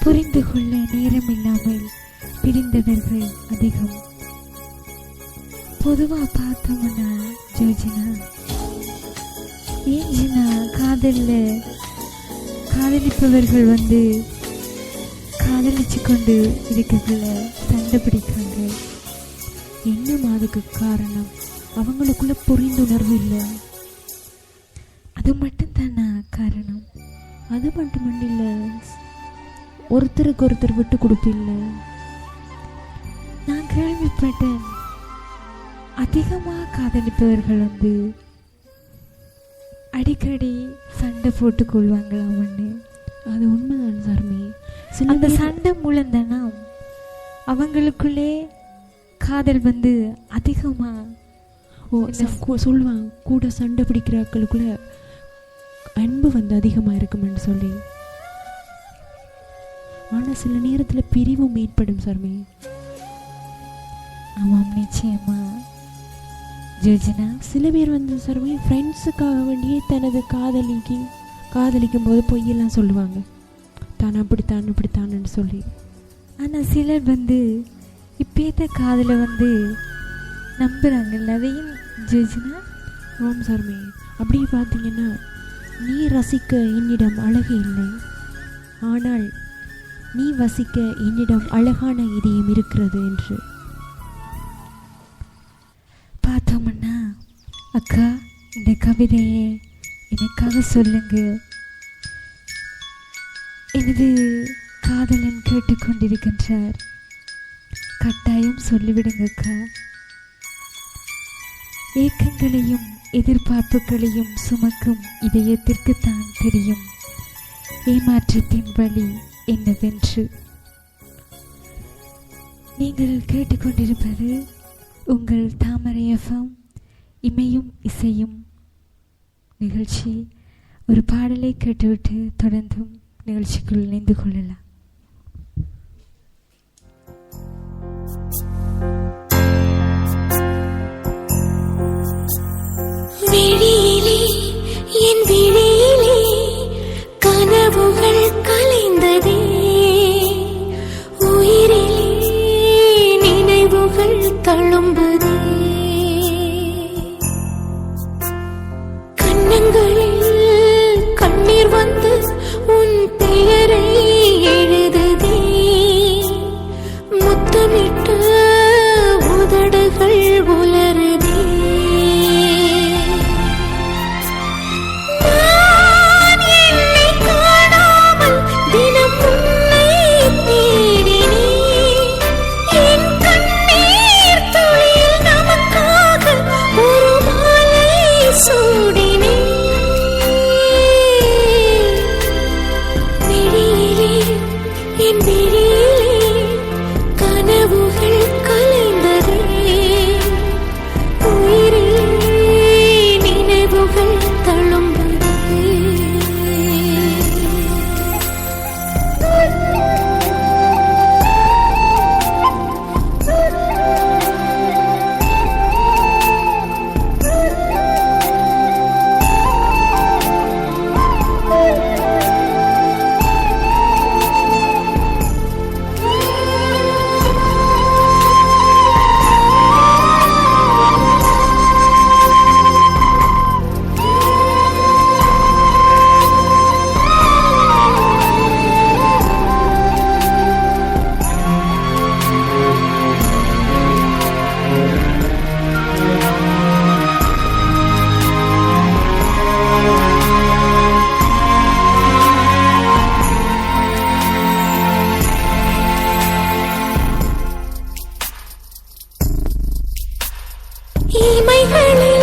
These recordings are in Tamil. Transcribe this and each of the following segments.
புரிந்து கொள்ள நேரமில்லாமல் பிரிந்தவர்கள் அதிகம். பொதுவா பார்த்தோம்னா ஜோஜினா. ஏஞ்சினா காதல்ல காதலிப்பவர்கள் வந்து காதலிச்சு கொண்டு இருக்கக்குள்ள சண்டை பிடிக்கிறாங்க. என்ன அதுக்கு காரணம்? அவங்களுக்குள்ள புரிந்துணர்வு இல்லை. அது மட்டும்தானா காரணம்? அது மட்டும் இல்லை ஒருத்தருக்கு ஒருத்தர் விட்டு கொடுப்பில்ல? நான் கேள்விப்பட்டேன். அதிகமாக காதலிப்பவர்கள் வந்து அடிக்கடி சண்டை போட்டு கொள்வாங்களாம்னு அது உண்மைதான் சார்மி அந்த சண்டை மூலம் தானா அவங்களுக்குள்ளே காதல் வந்து அதிகமாக ஓ சொல்லுவாங்க கூட சண்டை பிடிக்கிறாக்களுக்குள்ள அன்பு வந்து அதிகமாக இருக்குமென்னு சொல்லி. ஆனால் சில நேரத்தில் பிரிவும் ஏற்படும் சார்மி ஆமாம் நிச்சயமா. ஜோஜனா சில பேர் வந்து சார்மி ஃப்ரெண்ட்ஸுக்காக வேண்டியே தனது காதலிக்கு காதலிக்கும் போது பொய்யெல்லாம் சொல்லுவாங்க. தான் அப்படித்தான் இப்படித்தான்னு சொல்லி. ஆனால் சிலர் வந்து இப்பேத்த காதலை வந்து நம்புகிறாங்கல்ல அதையும் ஜோஜனா ஆம் சார்மி அப்படி பார்த்தீங்கன்னா நீ ரசிக்க என்னிடம் அழகு இல்லை. ஆனால் நீ வசிக்க என்னிடம் அழகான இதயம் இருக்கிறது என்று. பார்த்தோம்னா அக்கா இந்த கவிதையை எனக்காக சொல்லுங்க. எனது காதலன் கேட்டுக்கொண்டிருக்கின்றார். கட்டாயம் சொல்லிவிடுங்க அக்கா. ஏக்கங்களையும் எதிர்பார்ப்புகளையும் சுமக்கும் இதயத்திற்கு தான் தெரியும். ஏமாற்றத்தின் வழி என்னவென்று நீங்கள் கேட்டுக்கொண்டிருப்பது உங்கள் தாமரை எஃப்எம் இமையும் இசையும். நிகழ்ச்சி ஒரு பாடலை கேட்டுவிட்டு தொடர்ந்தும் நிகழ்ச்சிக்குள் இணைந்து கொள்ளலாம். என் விழியிலே இமைகளில்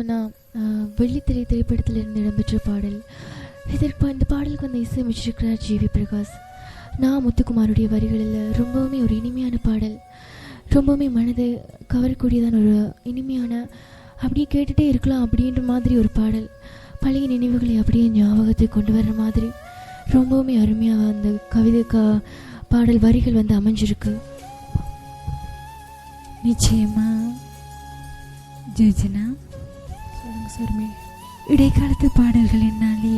சொன்னால் வெள்ளித்திரை திரைப்படத்திலிருந்து இடம்பெற்ற பாடல். இதற்கு இந்த பாடலுக்கு வந்து இசையமைச்சிருக்கிறார் ஜி. வி. பிரகாஷ். நான் முத்துக்குமாருடைய வரிகளில் ரொம்பவுமே ஒரு இனிமையான பாடல். ரொம்பவுமே மனதை கவரக்கூடியதான ஒரு இனிமையான அப்படியே கேட்டுகிட்டே இருக்கலாம் அப்படின்ற மாதிரி ஒரு பாடல். பழைய நினைவுகளை அப்படியே ஞாபகத்துக்கு கொண்டு வர்ற மாதிரி. ரொம்பவுமே அருமையாக அந்த கவிதை கா பாடல் வரிகள் வந்து அமைஞ்சிருக்கு. நிச்சயமா ஜோஜனா. சர்மே இடைக்காலத்து பாடல்கள் என்னாலே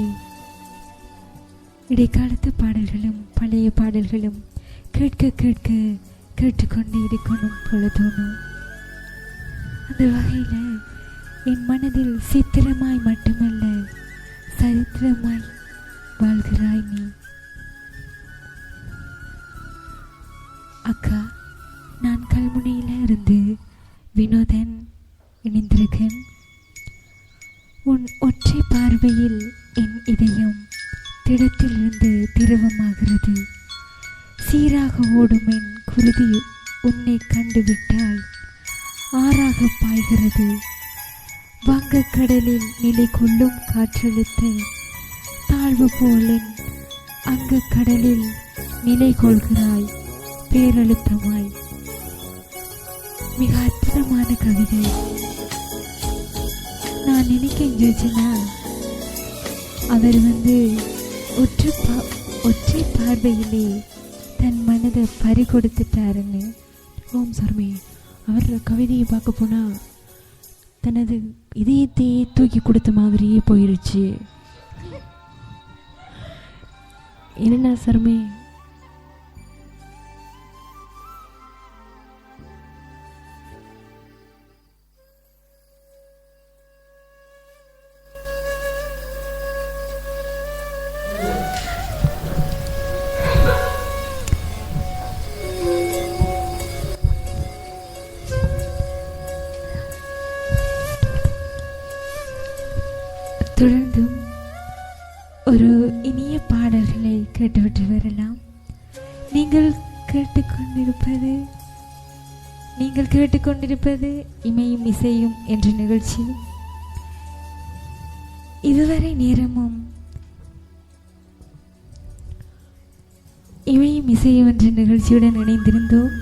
இடைக்காலத்து பாடல்களும் பழைய பாடல்களும் கேட்க கேட்க கேட்டுக்கொண்டே இருக்கணும் போல தோணும். அந்த வகையில் என் மனதில் சித்திரமாய் மட்டுமல்ல சரித்திரமாய் வாழ்கிறாய் நீ. அக்கா நான் கல்முனையில் இருந்து வினோதன் இணைந்திருக்கேன். உன் ஒற்றை பார்வையில் என் இதயம் திடத்திலிருந்து திரவமாகிறது. சீராக ஓடும் என் குருதி உன்னை கண்டுவிட்டால் ஆறாக பாய்கிறது. வங்கக்கடலில் நிலை கொள்ளும் காற்றழுத்த தாழ்வு போலன் அங்க கடலில் நிலை கொள்கிறாய் பேரழுத்தமாய். மிக அற்புதமான கவிதை. நான் நினைக்கேன் ஜோஜனா அவர் வந்து ஒற்றை பா ஒற்றை பார்வையிலே தன் மனதை பறி கொடுத்துட்டாருன்னு ஓம் சர்மே அவரோட கவிதையை பார்க்க போனால் தனது இதயத்தையே தூக்கி கொடுத்த மாதிரியே போயிருச்சு. என்னண்ணா சர்மே? தொடர்ந்தும் ஒரு இனிய பாடல்களை கேட்டுவிட்டு வரலாம் நீங்கள் கேட்டுக்கொண்டிருப்பது நீங்கள் கேட்டுக்கொண்டிருப்பது இமையும் இசையும் என்ற நிகழ்ச்சி இதுவரை நேரமும் இமையும் இசையும் என்ற நிகழ்ச்சியுடன் இணைந்திருந்தோம்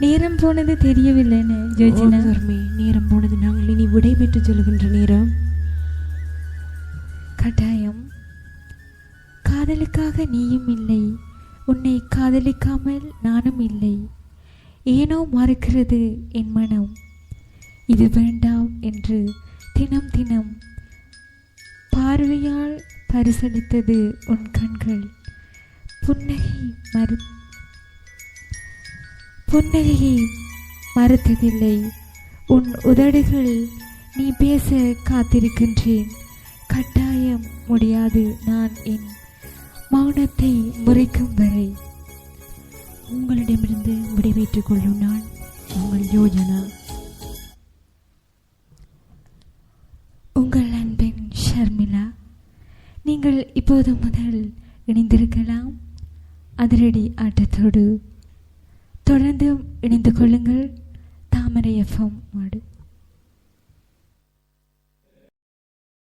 நேரம் போனது தெரியவில்லைன்னு ஜோஜினா நேரம் போனது நாங்கள் இனி விடைபெற்று சொல்கின்ற நேரம் கட்டாயம். காதலுக்காக நீயும் இல்லை. உன்னை காதலிக்காமல் நானும் இல்லை. ஏனோ மறுக்கிறது என் மனம். இது வேண்டாம் என்று தினம் தினம் பார்வையால் பரிசளித்தது உன் கண்கள். புன்னகை மறு புன்னகையை மறுத்ததில்லை. உன் உதடுகள் நீ பேச காத்திருக்கின்றேன். கட்டாயம் முடியாது நான் என் மௌனத்தை முறைக்கும் வரை. உங்களிடமிருந்து விடைபெற்றுக் கொள்ளும் நான் உங்கள் யோஜனா. உங்கள் அன்பின் ஷர்மிளா நீங்கள் இப்போது முதல் இணைந்திருக்கலாம். அதிரடி ஆட்டத்தோடு. தொடர்ந்து இணைந்து கொள்ளுங்கள். தாமரை எஃப்எம் மாடு.